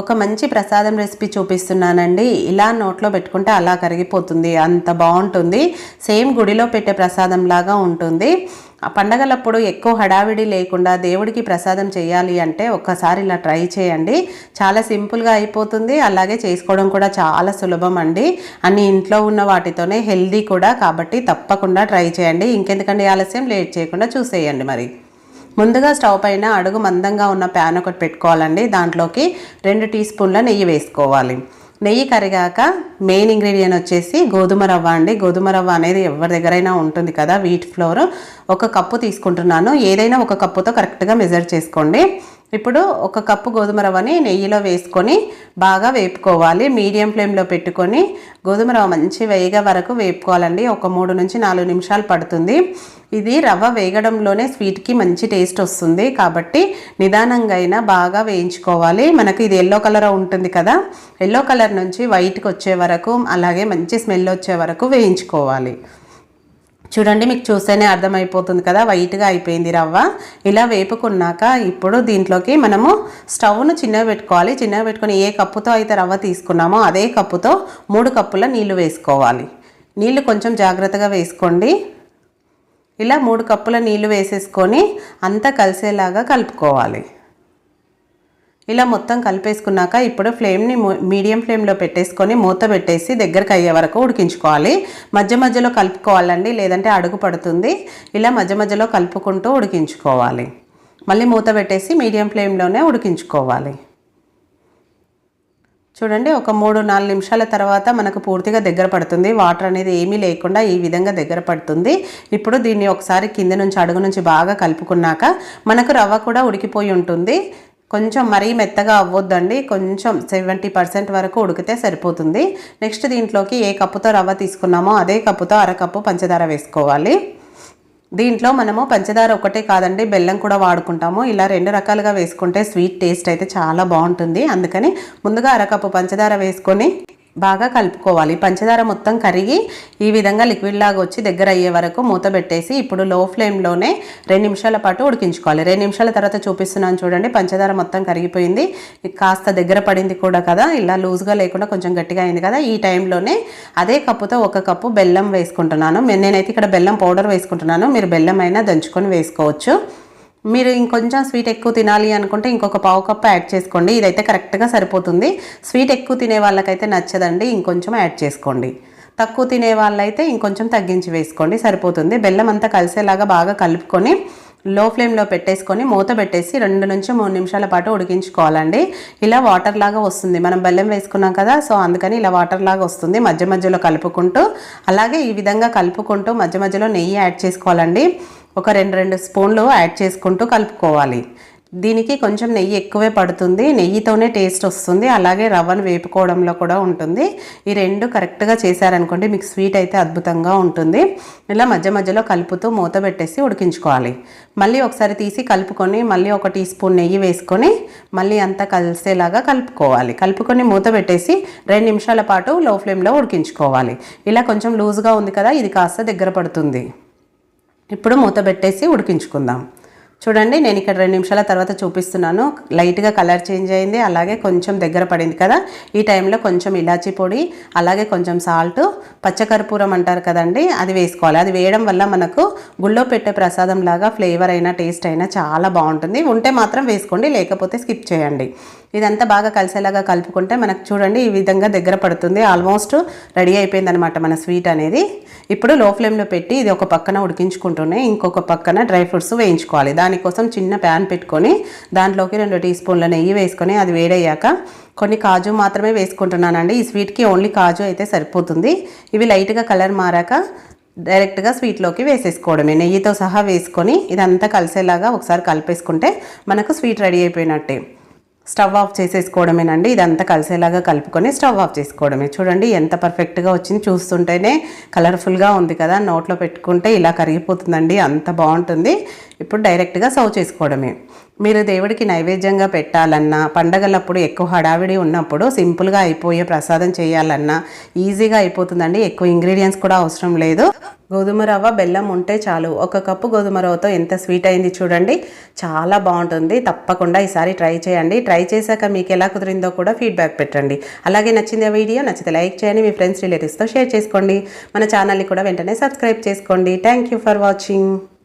ఒక మంచి ప్రసాదం రెసిపీ చూపిస్తున్నానండి. ఇలా నోట్లో పెట్టుకుంటే అలా కరిగిపోతుంది. అంత బాగుంటుంది. సేమ్ గుడిలో పెట్టే ప్రసాదం లాగా ఉంటుంది. ఆ పండగలప్పుడు ఎక్కువ హడావిడి లేకుండా దేవుడికి ప్రసాదం చేయాలి అంటే ఒక్కసారి ఇలా ట్రై చేయండి. చాలా సింపుల్గా అయిపోతుంది. అలాగే చేసుకోవడం కూడా చాలా సులభం అండి. అన్ని ఇంట్లో ఉన్న వాటితోనే హెల్దీ కూడా కాబట్టి తప్పకుండా ట్రై చేయండి. ఇంకెందుకండి ఆలస్యం? లేట్ చేయకుండా చూసేయండి మరి. ముందుగా స్టవ్ పైన అడుగు మందంగా ఉన్న ప్యాన్ ఒకటి పెట్టుకోవాలండి. దాంట్లోకి రెండు టీ స్పూన్ల నెయ్యి వేసుకోవాలి. నెయ్యి కరిగాక మెయిన్ ఇంగ్రీడియంట్ వచ్చేసి గోధుమ రవ్వ అండి. గోధుమ రవ్వ అనేది ఎవరి దగ్గరైనా ఉంటుంది కదా వీట్ ఫ్లోర్ ఒక కప్పు తీసుకుంటున్నాను. ఏదైనా ఒక కప్పుతో కరెక్ట్గా మెజర్ చేసుకోండి. ఇప్పుడు ఒక కప్పు గోధుమ రవ్వని నెయ్యిలో వేసుకొని బాగా వేపుకోవాలి. మీడియం ఫ్లేమ్లో పెట్టుకొని గోధుమ రవ్వ మంచి వేయగా వరకు వేపుకోవాలండి. ఒక మూడు నుంచి నాలుగు నిమిషాలు పడుతుంది. ఇది రవ్వ వేగడంలోనే స్వీట్కి మంచి టేస్ట్ వస్తుంది. కాబట్టి నిదానంగా అయినా బాగా వేయించుకోవాలి. మనకి ఇది ఎల్లో కలర్ ఉంటుంది కదా ఎల్లో కలర్ నుంచి వైట్కి వచ్చే వరకు అలాగే మంచి స్మెల్ వచ్చే వరకు వేయించుకోవాలి. చూడండి మీకు చూస్తేనే అర్థమైపోతుంది కదా వైట్గా అయిపోయింది రవ్వ. ఇలా వేపుకున్నాక ఇప్పుడు దీంట్లోకి మనము స్టవ్ను చిన్నగా పెట్టుకోవాలి. చిన్నగా పెట్టుకుని ఏ కప్పుతో అయితే రవ్వ తీసుకున్నామో అదే కప్పుతో మూడు కప్పుల నీళ్ళు వేసుకోవాలి. నీళ్ళు కొంచెం జాగ్రత్తగా వేసుకోండి. ఇలా మూడు కప్పుల నీళ్ళు వేసేసుకొని అంతా కలిసేలాగా కలుపుకోవాలి. ఇలా మొత్తం కలిపేసుకున్నాక ఇప్పుడు ఫ్లేమ్ని మీడియం ఫ్లేమ్లో పెట్టేసుకొని మూత పెట్టేసి దగ్గరకు అయ్యే వరకు ఉడికించుకోవాలి. మధ్య మధ్యలో కలుపుకోవాలండి లేదంటే అడుగు పడుతుంది. ఇలా మధ్య మధ్యలో కలుపుకుంటూ ఉడికించుకోవాలి. మళ్ళీ మూత పెట్టేసి మీడియం ఫ్లేమ్లోనే ఉడికించుకోవాలి. చూడండి ఒక మూడు నాలుగు నిమిషాల తర్వాత మనకు పూర్తిగా దగ్గర పడుతుంది. వాటర్ అనేది ఏమీ లేకుండా ఈ విధంగా దగ్గర పడుతుంది. ఇప్పుడు దీన్ని ఒకసారి కింద నుంచి అడుగు నుంచి బాగా కలుపుకున్నాక మనకు రవ్వ కూడా ఉడికిపోయి ఉంటుంది. కొంచెం మరీ మెత్తగా అవ్వద్దండి. కొంచెం సెవెంటీ పర్సెంట్ వరకు ఉడికితే సరిపోతుంది. నెక్స్ట్ దీంట్లోకి ఏ కప్పుతో రవ్వ తీసుకున్నామో అదే కప్పుతో అరకప్పు పంచదార వేసుకోవాలి. దీంట్లో మనము పంచదార ఒకటే కాదండి బెల్లం కూడా వాడుకుంటాము. ఇలా రెండు రకాలుగా వేసుకుంటే స్వీట్ టేస్ట్ అయితే చాలా బాగుంటుంది. అందుకని ముందుగా అరకప్పు పంచదార వేసుకొని బాగా కలుపుకోవాలి. పంచదార మొత్తం కరిగి ఈ విధంగా లిక్విడ్ లాగా వచ్చి దగ్గర అయ్యే వరకు మూత పెట్టేసి ఇప్పుడు లో ఫ్లేమ్లోనే రెండు నిమిషాల పాటు ఉడికించుకోవాలి. రెండు నిమిషాల తర్వాత చూపిస్తున్నాను చూడండి. పంచదార మొత్తం కరిగిపోయింది. కాస్త దగ్గర పడింది కూడా కదా. ఇలా లూజ్గా లేకుండా కొంచెం గట్టిగా అయింది కదా. ఈ టైంలోనే అదే కప్పుతో ఒక కప్పు బెల్లం వేసుకుంటున్నాను. నేనైతే ఇక్కడ బెల్లం పౌడర్ వేసుకుంటున్నాను. మీరు బెల్లం అయినా దంచుకొని వేసుకోవచ్చు. మీరు ఇంకొంచెం స్వీట్ ఎక్కువ తినాలి అనుకుంటే ఇంకొక పావు కప్పు యాడ్ చేసుకోండి. ఇదైతే కరెక్ట్గా సరిపోతుంది. స్వీట్ ఎక్కువ తినే వాళ్ళకైతే నచ్చదండి. ఇంకొంచెం యాడ్ చేసుకోండి. తక్కువ తినే వాళ్ళైతే ఇంకొంచెం తగ్గించి వేసుకోండి. సరిపోతుంది. బెల్లం అంతా కలిసేలాగా బాగా కలుపుకొని లో ఫ్లేమ్లో పెట్టేసుకొని మూత పెట్టేసి రెండు నుంచి మూడు నిమిషాల పాటు ఉడికించుకోవాలండి. ఇలా వాటర్ లాగా వస్తుంది. మనం బెల్లం వేసుకున్నాం కదా సో అందుకని ఇలా వాటర్ లాగా వస్తుంది. మధ్య మధ్యలో కలుపుకుంటూ అలాగే ఈ విధంగా కలుపుకుంటూ మధ్య మధ్యలో నెయ్యి యాడ్ చేసుకోవాలండి. ఒక రెండు రెండు స్పూన్లు యాడ్ చేసుకుంటూ కలుపుకోవాలి. దీనికి కొంచెం నెయ్యి ఎక్కువే పడుతుంది. నెయ్యితోనే టేస్ట్ వస్తుంది. అలాగే రవ్వను వేపుకోవడంలో కూడా ఉంటుంది. ఈ రెండు కరెక్ట్గా చేశారనుకోండి మీకు స్వీట్ అయితే అద్భుతంగా ఉంటుంది. ఇలా మధ్య మధ్యలో కలుపుతూ మూత పెట్టేసి ఉడికించుకోవాలి. మళ్ళీ ఒకసారి తీసి కలుపుకొని మళ్ళీ ఒక టీ స్పూన్ నెయ్యి వేసుకొని మళ్ళీ అంతా కలిసేలాగా కలుపుకోవాలి. కలుపుకొని మూత పెట్టేసి రెండు నిమిషాల పాటు లో ఫ్లేమ్లో ఉడికించుకోవాలి. ఇలా కొంచెం లూజ్గా ఉంది కదా ఇది కాస్త దగ్గర పడుతుంది. ఇప్పుడు మూత పెట్టేసి ఉడికించుకుందాం. చూడండి నేను ఇక్కడ రెండు నిమిషాల తర్వాత చూపిస్తున్నాను. లైట్గా కలర్ చేంజ్ అయింది. అలాగే కొంచెం దగ్గర పడింది కదా. ఈ టైంలో కొంచెం ఇలాచీ పొడి అలాగే కొంచెం సాల్ట్ పచ్చకర్పూరం అంటారు కదండి అది వేసుకోవాలి. అది వేయడం వల్ల మనకు గుళ్ళో పెట్టే ప్రసాదం లాగా ఫ్లేవర్ అయినా టేస్ట్ అయినా చాలా బాగుంటుంది. ఉంటే మాత్రం వేసుకోండి లేకపోతే స్కిప్ చేయండి. ఇదంతా బాగా కలిసేలాగా కలుపుకుంటే మనకు చూడండి ఈ విధంగా దగ్గర పడుతుంది. ఆల్మోస్ట్ రెడీ అయిపోయింది అనమాట మన స్వీట్ అనేది. ఇప్పుడు లో ఫ్లేమ్లో పెట్టి ఇది ఒక పక్కన ఉడికించుకుంటూనే ఇంకొక పక్కన డ్రై ఫ్రూట్స్ వేయించుకోవాలి. దానికోసం చిన్న ప్యాన్ పెట్టుకొని దాంట్లోకి రెండు టీ స్పూన్ల నెయ్యి వేసుకొని అది వేడయ్యాక కొన్ని కాజు మాత్రమే వేసుకుంటున్నానండి. ఈ స్వీట్కి ఓన్లీ కాజు అయితే సరిపోతుంది. ఇవి లైట్గా కలర్ మారాక డైరెక్ట్గా స్వీట్లోకి వేసేసుకోవడమే. నెయ్యితో సహా వేసుకొని ఇదంతా కలిసేలాగా ఒకసారి కలిపేసుకుంటే మనకు స్వీట్ రెడీ అయిపోయినట్టే. స్టవ్ ఆఫ్ చేసేసుకోవడమేనండి. ఇదంతా కలిసేలాగా కలుపుకొని స్టవ్ ఆఫ్ చేసుకోవడమే. చూడండి ఎంత పర్ఫెక్ట్గా వచ్చింది చూస్తుంటేనే కలర్ఫుల్గా ఉంది కదా. నోట్లో పెట్టుకుంటే ఇలా కరిగిపోతుందండి. అంత బాగుంటుంది. ఇప్పుడు డైరెక్ట్గా సర్వ్ చేసుకోవడమే. మీరు దేవుడికి నైవేద్యంగా పెట్టాలన్నా పండగలప్పుడు ఎక్కువ హడావిడి ఉన్నప్పుడు సింపుల్గా అయిపోయే ప్రసాదం చేయాలన్నా ఈజీగా అయిపోతుందండి. ఎక్కువ ఇంగ్రీడియంట్స్ కూడా అవసరం లేదు. గోధుమ రవ్వ బెల్లం ఉంటే చాలు. ఒక కప్పు గోధుమ రవ్వతో ఎంత స్వీట్ అయింది చూడండి. చాలా బాగుంటుంది. తప్పకుండా ఈసారి ట్రై చేయండి. ట్రై చేశాక మీకు ఎలా కుదిరిందో కూడా ఫీడ్బ్యాక్ పెట్టండి. అలాగే నచ్చింది ఆ వీడియో నచ్చితే లైక్ చేయండి. మీ ఫ్రెండ్స్ రిలేటివ్స్తో షేర్ చేసుకోండి. మన ఛానల్ని కూడా వెంటనే సబ్స్క్రైబ్ చేసుకోండి. Thank you for watching